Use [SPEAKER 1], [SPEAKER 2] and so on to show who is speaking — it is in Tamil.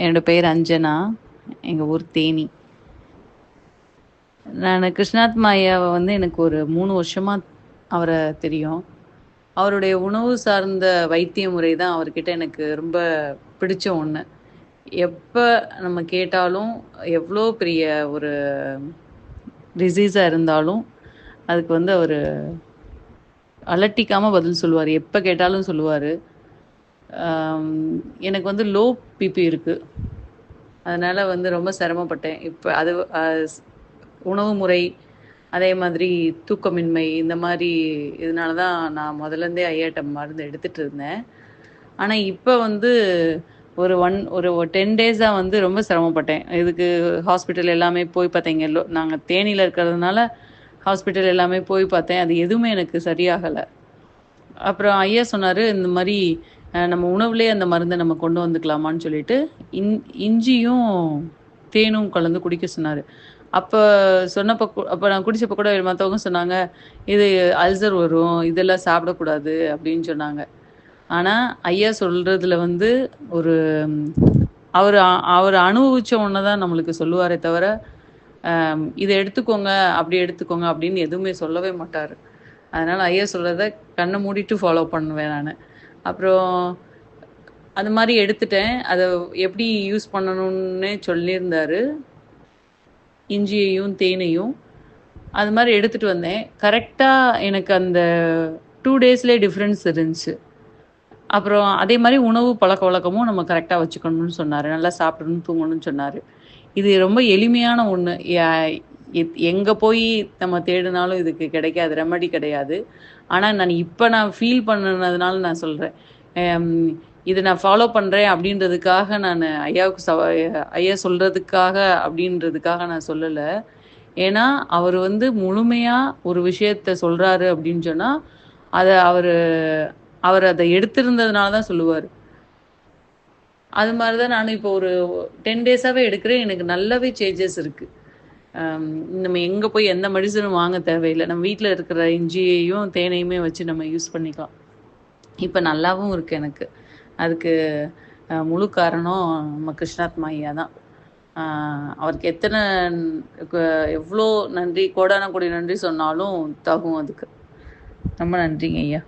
[SPEAKER 1] என்னோட பேர் அஞ்சனா எங்கள் ஊர் தேனி. நான் கிருஷ்ணாத்மா ஐயாவை வந்து எனக்கு ஒரு மூணு வருஷமாக அவரை தெரியும். அவருடைய உணவு சார்ந்த வைத்திய முறை தான் அவர்கிட்ட எனக்கு ரொம்ப பிடிச்ச ஒன்று எப்போ நம்ம கேட்டாலும் எவ்வளோ பெரிய ஒரு டிசீஸாக இருந்தாலும் அதுக்கு வந்து அவர் அலட்டிக்காமல் பதில் சொல்லுவார். எப்போ கேட்டாலும் சொல்லுவார். எனக்கு வந்து லோ பிபி இருக்குது அதனால் வந்து ரொம்ப சிரமப்பட்டேன். இப்போ அது உணவு முறை அதே மாதிரி தூக்கமின்மை இந்த மாதிரி இதனால தான் நான் முதலேருந்தே ஐயாட்ட மருந்து எடுத்துகிட்டு இருந்தேன். ஆனால் இப்போ வந்து ஒரு ஒன் ஒரு டென் டேஸாக வந்து ரொம்ப சிரமப்பட்டேன். இதுக்கு ஹாஸ்பிட்டல் எல்லாமே போய் பார்த்தேங்க நாங்கள் தேனியில் இருக்கிறதுனால ஹாஸ்பிட்டல் எல்லாமே போய் பார்த்தேன் அது எதுவுமே எனக்கு சரியாகலை. அப்புறம் ஐயா சொன்னார் இந்த மாதிரி நம்ம உணவுலேயே அந்த மருந்தை நம்ம கொண்டு வந்துக்கலாமான்னு சொல்லிட்டு இன் இஞ்சியும் தேனும் கலந்து குடிக்க சொன்னார். அப்போ சொன்னப்போ அப்போ நான் குடிச்சப்போ கூட மற்றவங்க சொன்னாங்க இது அல்சர் வரும் இதெல்லாம் சாப்பிடக்கூடாது அப்படின்னு சொன்னாங்க. ஆனால் ஐயா சொல்கிறதுல வந்து ஒரு அவர் அவர் அனுபவிச்ச ஒன்று தான் நம்மளுக்கு சொல்லுவாரே தவிர இதை எடுத்துக்கோங்க அப்படி எடுத்துக்கோங்க அப்படின்னு எதுவுமே சொல்லவே மாட்டார். அதனால் ஐயா சொல்கிறத கண்ணை மூடிட்டு ஃபாலோ பண்ணுவேன் நான். அப்புறம் அது மாதிரி எடுத்துட்டேன். அதை எப்படி யூஸ் பண்ணணும்னு சொல்லியிருந்தாரு. இஞ்சியையும் தேனையும் அது மாதிரி எடுத்துகிட்டு வந்தேன். கரெக்டாக எனக்கு அந்த டூ டேஸ்லேயே டிஃப்ரென்ஸ் இருந்துச்சு. அப்புறம் அதே மாதிரி உணவு பழக்க வழக்கமும் நம்ம கரெக்டாக வச்சுக்கணும்னு சொன்னார். நல்லா சாப்பிடணும் தூங்கணும்னு சொன்னார். இது ரொம்ப எளிமையான ஒன்று எங்கே போய் நம்ம தேடினாலும் இதுக்கு கிடைக்காது ரெமடி கிடையாது. ஆனால் நான் இப்போ நான் ஃபீல் பண்ணினதுனால நான் சொல்கிறேன் இதை நான் ஃபாலோ பண்ணுறேன் அப்படின்றதுக்காக நான் ஐயாவுக்கு சவ ஐயா சொல்கிறதுக்காக அப்படின்றதுக்காக நான் சொல்லலை. ஏன்னா அவர் வந்து முழுமையாக ஒரு விஷயத்த சொல்கிறாரு அப்படின்னு சொன்னால் அதை அவர் அவர் அதை எடுத்திருந்ததுனால தான் சொல்லுவார். அது மாதிரி தான் நான் இப்போ ஒரு டென் டேஸாகவே எடுக்கிறேன். எனக்கு நல்லாவே சேஞ்சஸ் இருக்குது நம்ம எங்கே போய் எந்த மெடிசனும் வாங்க தேவையில்லை. நம்ம வீட்டில் இருக்கிற இஞ்சியையும் தேனையுமே வச்சு நம்ம யூஸ் பண்ணிக்கலாம். இப்போ நல்லாவும் இருக்குது எனக்கு. அதுக்கு முழு காரணம் நம்ம கிருஷ்ணாத்மா ஐயா தான். அவருக்கு எத்தனை எவ்வளோ நன்றி கோடான கோடி நன்றி சொன்னாலும் தகும் அதுக்கு. ரொம்ப நன்றிங்க ஐயா.